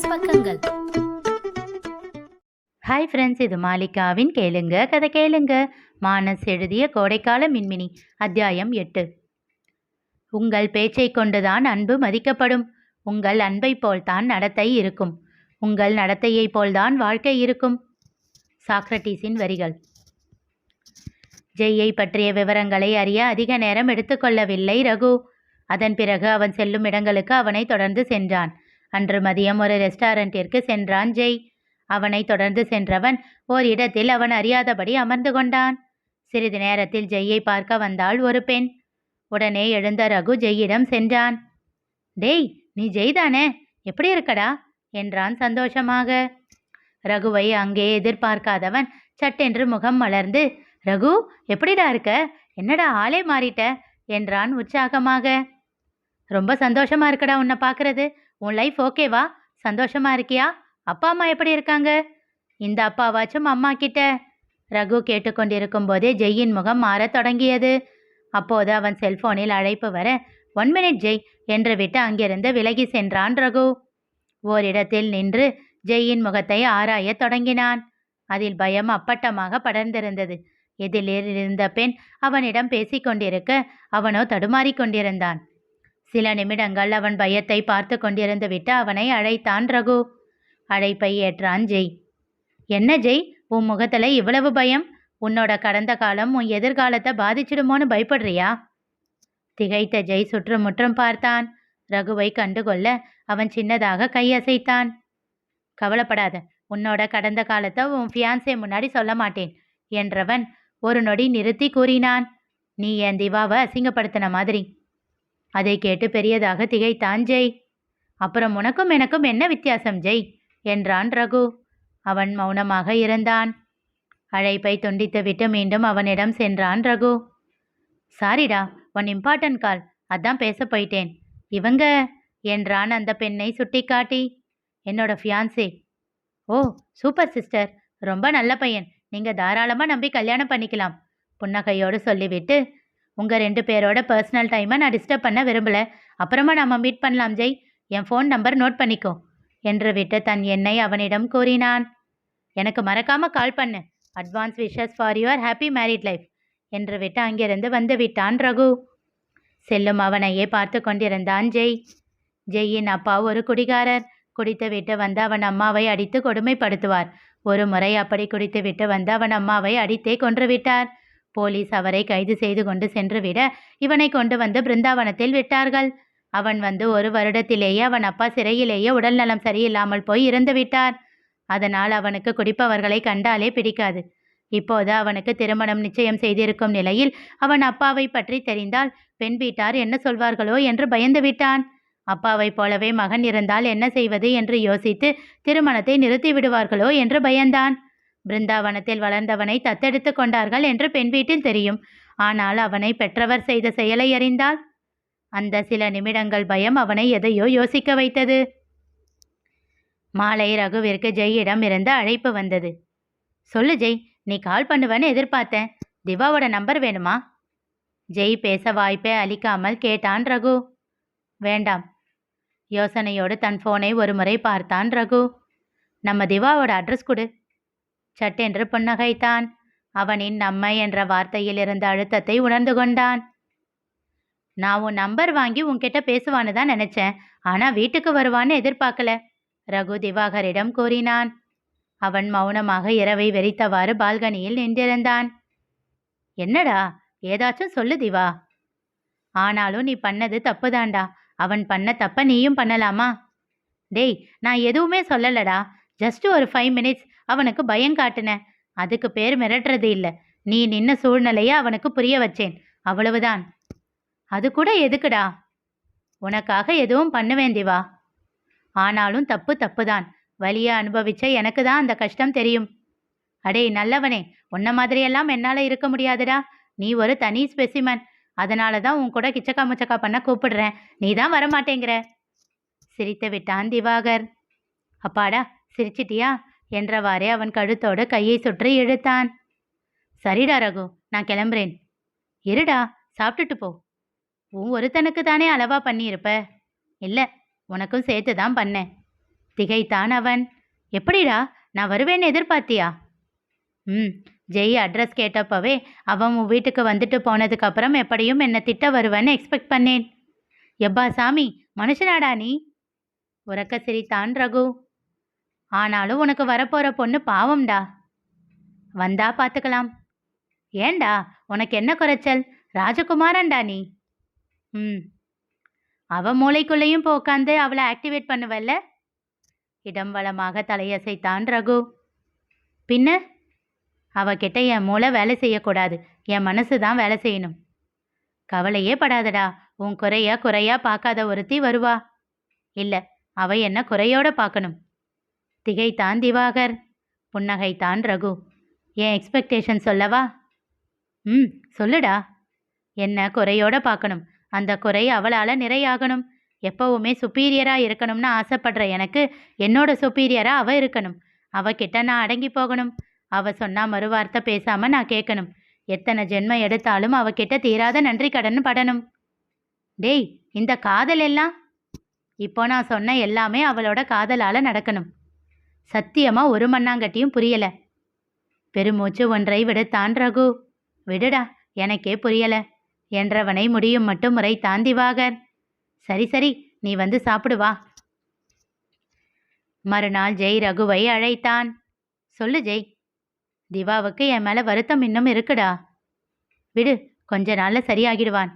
Business பக்கங்கள். Hi friends இது மாலிகாவின் கேளுங்க கதை கேளுங்க. மானஸ் எழுதிய கோடைக்கால மின்மினி அத்தியாயம் எட்டு. உங்கள் பேச்சை கொண்டுதான் அன்பு மதிக்கப்படும். உங்கள் அன்பை போல்தான் நடத்தை இருக்கும். உங்கள் நடத்தையைப் போல்தான் வாழ்க்கை இருக்கும். சாக்ரட்டிஸின் வரிகள். ஜெய்யை பற்றிய விவரங்களை அறிய அதிக நேரம் எடுத்துக்கொள்ளவில்லை ரகு. அதன் பிறகு அவன் செல்லும் இடங்களுக்கு அவனை தொடர்ந்து சென்றான். அன்று மதியம் ஒரு ரெஸ்டாரண்டிற்கு சென்றான் ஜெய். அவனை தொடர்ந்து சென்றவன் ஓர் இடத்தில் அவன் அறியாதபடி அமர்ந்து கொண்டான். சிறிது நேரத்தில் ஜெய்யை பார்க்க வந்தாள் ஒரு பெண். உடனே எழுந்த ரகு ஜெய்யிடம் சென்றான். டேய் நீ ஜெய் தானே? எப்படி இருக்கடா? என்றான் சந்தோஷமாக. ரகுவை அங்கே எதிர்பார்க்காதவன் சட்டென்று முகம் மலர்ந்து ரகு எப்படிடா இருக்க? என்னடா ஆளே மாறிட்ட? என்றான் உற்சாகமாக. ரொம்ப சந்தோஷமா இருக்கடா உன்னை பார்க்கறது. உன் லைஃப் ஓகேவா சந்தோஷமா இருக்கியா? அப்பா அம்மா எப்படி இருக்காங்க? இந்த அப்பாவாச்சும் அம்மா கிட்ட. ரகு கேட்டுக்கொண்டிருக்கும் போதே ஜெய்யின் முகம் மாறத் தொடங்கியது. அப்போது அவன் செல்போனில் அழைப்பு வர ஒன் மினிட் ஜெய் என்று விட்டு அங்கிருந்து விலகி சென்றான் ரகு. ஓரிடத்தில் நின்று ஜெய்யின் முகத்தை ஆராயத் தொடங்கினான். அதில் பயம் அப்பட்டமாக படர்ந்திருந்தது. எதிரில் இருந்த பெண் அவனிடம் பேசிக்கொண்டிருக்க அவனோ தடுமாறிக் கொண்டிருந்தான் சில நிமிடங்கள் அவன் பயத்தை பார்த்து கொண்டிருந்து விட்டு அவனை அழைத்தான் ரகு. அழைப்பை ஏற்றான் ஜெய். என்ன ஜெய்? உன் முகத்துல இவ்வளவு பயம்? உன்னோட கடந்த காலம் உன் எதிர்காலத்தை பாதிச்சிடுமோன்னு பயப்படுறியா? திகைத்த ஜெய் சுற்றுமுற்றும் பார்த்தான். ரகுவை கண்டுகொள்ள அவன் சின்னதாக கையசைத்தான் கவலைப்படாத உன்னோட கடந்த காலத்தை உன் ஃபியான்சே முன்னாடி சொல்ல மாட்டேன் என்றவன் ஒரு நொடி நிறுத்தி கூறினான். நீ என் திவாவை அசிங்கப்படுத்தின மாதிரி. அதை கேட்டு பெரியதாக திகைத்தான் ஜெய் அப்புறம் உனக்கும் எனக்கும் என்ன வித்தியாசம் ஜெய்? என்றான் ரகு. அவன் மௌனமாக இருந்தான். அழைப்பை துண்டித்துவிட்டு மீண்டும் அவனிடம் சென்றான் ரகு. சாரிடா ஒன் இம்பார்ட்டன்ட் கால் அதான் பேச போயிட்டேன். இவங்க என்றான் அந்த பெண்ணை சுட்டிக்காட்டி. என்னோட ஃபியான்சே ஓ சூப்பர் சிஸ்டர் ரொம்ப நல்ல பையன். நீங்க தாராளமா நம்பி கல்யாணம் பண்ணிக்கலாம் புன்னகையோடு சொல்லிவிட்டு உங்கள் ரெண்டு பேரோட பர்சனல் டைமை நான் டிஸ்டர்ப் பண்ண விரும்பல. அப்புறமா நாம் மீட் பண்ணலாம் ஜெய். என் ஃபோன் நம்பர் நோட் பண்ணிக்கோ. என்று விட்டு தன் எண்ணை அவனிடம் கூறினான். எனக்கு மறக்காமல் கால் பண்ணு. Advance wishes for your happy married life என்று விட்டு அங்கிருந்து வந்து விட்டான் ரகு. செல்லும் அவனையே பார்த்து கொண்டிருந்தான் ஜெய். ஜெய்யின் அப்பா ஒரு குடிகாரர். குடித்து விட்டு வந்து அவன் அம்மாவை அடித்து கொடுமைப்படுத்துவார். ஒரு முறை அப்படி குடித்து விட்டு வந்து அவன் அம்மாவை அடித்தே கொன்று விட்டார். போலீஸ் அவரை கைது செய்து கொண்டு சென்றுவிட இவனை கொண்டு வந்து பிருந்தாவனத்தில் விட்டார்கள். அவன் வந்து ஒரு வருடத்திலேயே அவன் அப்பா சிறையிலேயே உடல்நலம் சரியில்லாமல் போய் இறந்து விட்டார். அதனால் அவனுக்கு குடிப்பவர்களை கண்டாலே பிடிக்காது. இப்போது அவனுக்கு திருமணம் நிச்சயம் செய்திருக்கும் நிலையில் அவன் அப்பாவை பற்றி தெரிந்தால் பெண் வீட்டார் என்ன சொல்வார்களோ? என்று பயந்து விட்டான். அப்பாவைப் போலவே மகன் இருந்தால் என்ன செய்வது என்று யோசித்து திருமணத்தை நிறுத்தி விடுவார்களோ என்று பயந்தான். பிருந்தாவனத்தில் வளர்ந்தவனை தத்தெடுத்து கொண்டார்கள் என்று பெண் வீட்டில் தெரியும். ஆனால் அவனை பெற்றவர் செய்த செயலை அறிந்தால்? அந்த சில நிமிடங்கள் பயம் அவனை எதையோ யோசிக்க வைத்தது. மாலை ரகுவிற்கு ஜெய்யிடம் இருந்து அழைப்பு வந்தது. சொல்லு ஜெய் நீ கால் பண்ணுவேன்னு எதிர்பார்த்தேன். திவாவோட நம்பர் வேணுமா? ஜெய் பேச வாய்ப்பை அளிக்காமல் கேட்டான் ரகு. வேண்டாம். யோசனையோடு தன் ஃபோனை ஒரு முறை பார்த்தான் ரகு. நம்ம திவாவோட அட்ரஸ் கொடு. சட்டென்று புன்னகைத்தான். அவனின் நம்மை என்ற வார்த்தையில் இருந்த அழுத்தத்தை உணர்ந்து கொண்டான். நான் உன் நம்பர் வாங்கி உன்கிட்ட பேசுவான்னு தான் நினைச்சேன். ஆனா வீட்டுக்கு வருவான்னு எதிர்பார்க்கல ரகு திவாகரிடம் கூறினான். அவன் மௌனமாக இரவை வெறித்தவாறு பால்கனியில் நின்றிருந்தான். என்னடா ஏதாச்சும் சொல்லு திவா. ஆனாலும் நீ பண்ணது தப்புதான்டா. அவன் பண்ண தப்ப நீயும் பண்ணலாமா? டேய் நான் எதுவுமே சொல்லலடா. ஜஸ்ட் ஒரு ஃபைவ் மினிட்ஸ் அவனுக்கு பயம் காட்டினேன் அதுக்கு பேர் மிரட்டுறது இல்லை. நீ நின்ன சூழ்நிலையை அவனுக்கு புரிய வச்சேன். அவ்வளவுதான். அது கூட எதுக்குடா? உனக்காக எதுவும் பண்ணுவேன் திவா ஆனாலும் தப்பு தப்புதான். வலிய அனுபவிச்ச எனக்கு தான் அந்த கஷ்டம் தெரியும். அடே நல்லவனே உன்ன மாதிரியெல்லாம் என்னால் இருக்க முடியாதுடா. நீ ஒரு தனி ஸ்பெசிமன். அதனால தான் உன் கூட கிச்சக்கா முச்சக்கா பண்ண கூப்பிடுறேன். நீ தான் வரமாட்டேங்கிற. சிரித்து விட்டான் திவாகர். அப்பாடா சிரிச்சிட்டியா? என்றவாறே அவன் கழுத்தோடு கையை சுற்றி இழுத்தான். சரிடா ரகு நான் கிளம்புறேன். இருடா சாப்பிட்டுட்டு போ. உன் ஒருத்தனுக்கு தானே அளவா பண்ணியிருப்ப. இல்லை உனக்கும் சேர்த்து தான் பண்ணேன். திகைத்தான் அவன். எப்படிடா நான் வருவேன்னு எதிர்பார்த்தியா? ம் ஜெய் அட்ரஸ் கேட்டப்பவே அவன் உன் வீட்டுக்கு வந்துட்டு போனதுக்கப்புறம் எப்படியும் என்னை திட்ட வருவேன்னு எக்ஸ்பெக்ட் பண்ணேன். எப்பா சாமி மனுஷனாடா நீ? உறக்க சிரித்தான் ரகு. ஆனாலும் உனக்கு வரப்போற பொண்ணு பாவம்டா. வந்தா பார்த்துக்கலாம் ஏன்டா உனக்கு என்ன குறைச்சல்? ராஜகுமாரன்டா நீ. ம். அவ மூளைக்குள்ளேயும் போ உட்காந்து அவளை ஆக்டிவேட் பண்ணுவல்ல? இடம் வளமாக தலையசைத்தான் ரகு. பின்ன? அவகிட்ட என் மூளை வேலை செய்யக்கூடாது. என் மனசு தான் வேலை செய்யணும். கவலையே படாதடா. உன் குறையா குறையா பார்க்காத ஒருத்தி வருவா. இல்லை அவ என்ன குறையோட பார்க்கணும். திகைத்தான் திவாகர் புன்னகைத்தான் ரகு. என் எக்ஸ்பெக்டேஷன் சொல்லவா? ம் சொல்லுடா. என்ன குறையோட பார்க்கணும். அந்த குறை அவளால் நிறையாகணும். எப்பவுமே சுப்பீரியராக இருக்கணும்னு ஆசைப்படுற எனக்கு என்னோட சுப்பீரியராக அவள் இருக்கணும். அவகிட்ட நான் அடங்கி போகணும். அவள் சொன்னால் மறுவார்த்தை பேசாமல் நான் கேட்கணும். எத்தனை ஜென்மம் எடுத்தாலும் அவகிட்ட தீராத நன்றி கடன் படணும். டேய் இந்த காதல் எல்லாம்? இப்போ நான் சொன்ன எல்லாமே அவளோட காதலால் நடக்கணும். சத்தியமா ஒரு மண்ணாங்கட்டியும் புரியல. பெருமூச்சு ஒன்றை விடுத்தான் ரகு. விடுடா எனக்கே புரியல. என்றவனை முடியும் மட்டும் முறை தாந்திவாகர் சரி சரி நீ வந்து சாப்பிடுவா மறுநாள் ஜெய் ரகுவை அழைத்தான். சொல்லு ஜெய். திவாவுக்கு என் மேல வருத்தம் இன்னும் இருக்குடா. விடு கொஞ்ச நாள்ல சரியாகிடுவான்.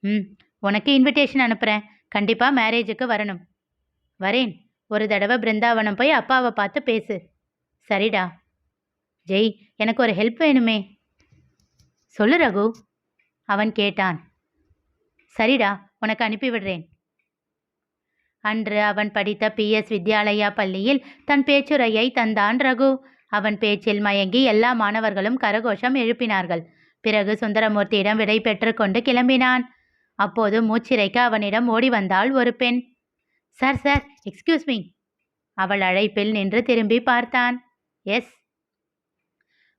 ம் உனக்கு இன்விடேஷன் அனுப்புறேன். கண்டிப்பா மேரேஜுக்கு வரணும். வரேன். ஒரு தடவை பிருந்தாவனம் போய் அப்பாவை பார்த்து பேசு. சரிடா. ஜெய் எனக்கு ஒரு ஹெல்ப் வேணுமே. சொல்லு ரகு. அவன் கேட்டான். சரிடா உனக்கு அனுப்பிவிடுறேன் அன்று அவன் படித்த பிஎஸ் வித்யாலயா பள்ளியில் தன் பேச்சுரையை தந்தான் ரகு. அவன் பேச்சில் மயங்கி எல்லா மாணவர்களும் கரகோஷம் எழுப்பினார்கள். பிறகு சுந்தரமூர்த்தியிடம் விடை பெற்று கொண்டு கிளம்பினான். அப்போது மூச்சிறைக்க அவனிடம் ஓடி வந்தாள் ஒரு பெண். சார் சார் எக்ஸ்கியூஸ் மீ அவள் அழைப்பில் நின்று திரும்பி பார்த்தான். எஸ்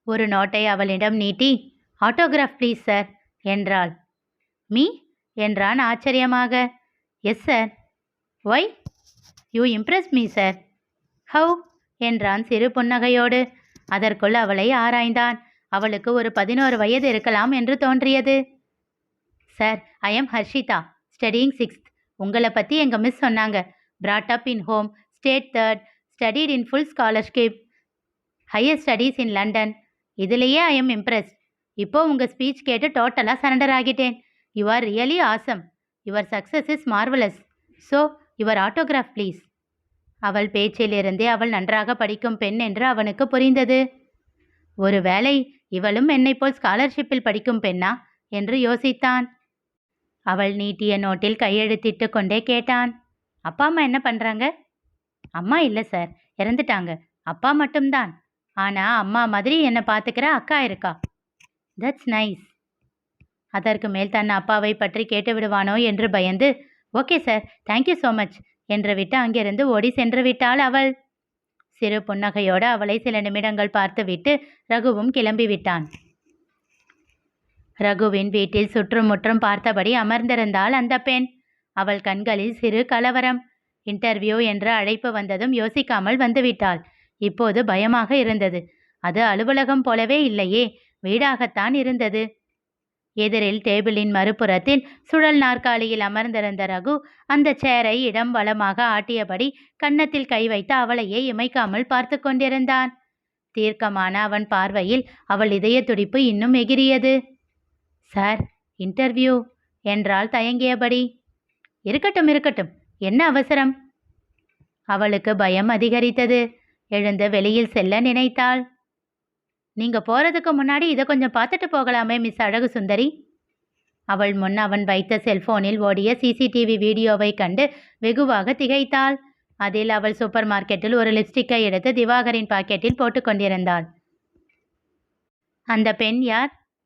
ஒரு நோட்டை அவளிடம் நீட்டி ஆட்டோகிராஃப் ப்ளீஸ் சார் என்றாள். மீ என்றான் ஆச்சரியமாக. Yes sir why you impress me sir how என்றான் சிறு புன்னகையோடு. அதற்குள் அவளை ஆராய்ந்தான். அவளுக்கு ஒரு பதினோரு வயது இருக்கலாம் என்று தோன்றியது. Sir I am Harshita studying sixth உங்களை பற்றி எங்கள் மிஸ் சொன்னாங்க. Brought up in home state third studied in full scholarship higher studies in London இதுலேயே ஐ எம் இம்ப்ரெஸ்ட் இப்போ உங்கள் ஸ்பீச் கேட்டு டோட்டலாக சரண்டர் ஆகிட்டேன். You are really awesome your success is marvellous so your autograph please அவள் பேச்சிலிருந்தே அவள் நன்றாக படிக்கும் பெண் என்று அவனுக்கு புரிந்தது. ஒருவேளை இவளும் என்னை போல் ஸ்காலர்ஷிப்பில் படிக்கும் பெண்ணா? என்று யோசித்தான். அவள் நீட்டிய நோட்டில் கையெழுத்திட்டு கொண்டே கேட்டான். அப்பா அம்மா என்ன பண்றாங்க? அம்மா இல்லை சார் இறந்துட்டாங்க. அப்பா மட்டும்தான். ஆனா அம்மா மாதிரி என்னை பார்த்துக்கிற அக்கா இருக்கா. தட்ஸ் நைஸ் அதற்கு மேல் தன் அப்பாவை பற்றி கேட்டு விடுவானோ? என்று பயந்து okay sir thank you so much என்று விட்டு அங்கிருந்து ஓடி சென்று விட்டாள் அவள். சிறு புன்னகையோடு அவளை சில நிமிடங்கள் பார்த்துவிட்டு ரகுவும் கிளம்பி விட்டான் ரகுவின் வீட்டில் சுற்றுமுற்றும் பார்த்தபடி அமர்ந்திருந்தாள் அந்த பெண். அவள் கண்களில் சிறு கலவரம். இன்டர்வியூ என்ற அழைப்பு வந்ததும் யோசிக்காமல் வந்துவிட்டாள். இப்போது பயமாக இருந்தது. அது அலுவலகம் போலவே இல்லையே வீடாகத்தான் இருந்தது. எதிரில் டேபிளின் மறுபுறத்தில் சுழல் நாற்காலியில் அமர்ந்திருந்த ரகு அந்த சேரை இடம் வளமாக ஆட்டியபடி கன்னத்தில் கை வைத்து அவளையே இமைக்காமல் பார்த்து கொண்டிருந்தான். தீர்க்கமான அவன் பார்வையில் அவள் இதய துடிப்பு இன்னும் எகிரியது. சார் இன்டர்வியூ என்றால் தயங்கியபடி. இருக்கட்டும் இருக்கட்டும் என்ன அவசரம்? அவளுக்கு பயம் அதிகரித்தது. எழுந்து வெளியில் செல்ல நினைத்தாள். நீங்க போறதுக்கு முன்னாடி இதை கொஞ்சம் பார்த்துட்டு போகலாமே மிஸ் அழகு சுந்தரி அவள் முன் அவன் வைத்த செல்போனில் ஓடிய சிசிடிவி வீடியோவை கண்டு வெகுவாக திகைத்தாள். அதில் அவள் சூப்பர் மார்க்கெட்டில் ஒரு லிப்ஸ்டிக்கை எடுத்து திவாகரின் பாக்கெட்டில் போட்டுக்கொண்டிருந்தாள் அந்த பெண் யார்?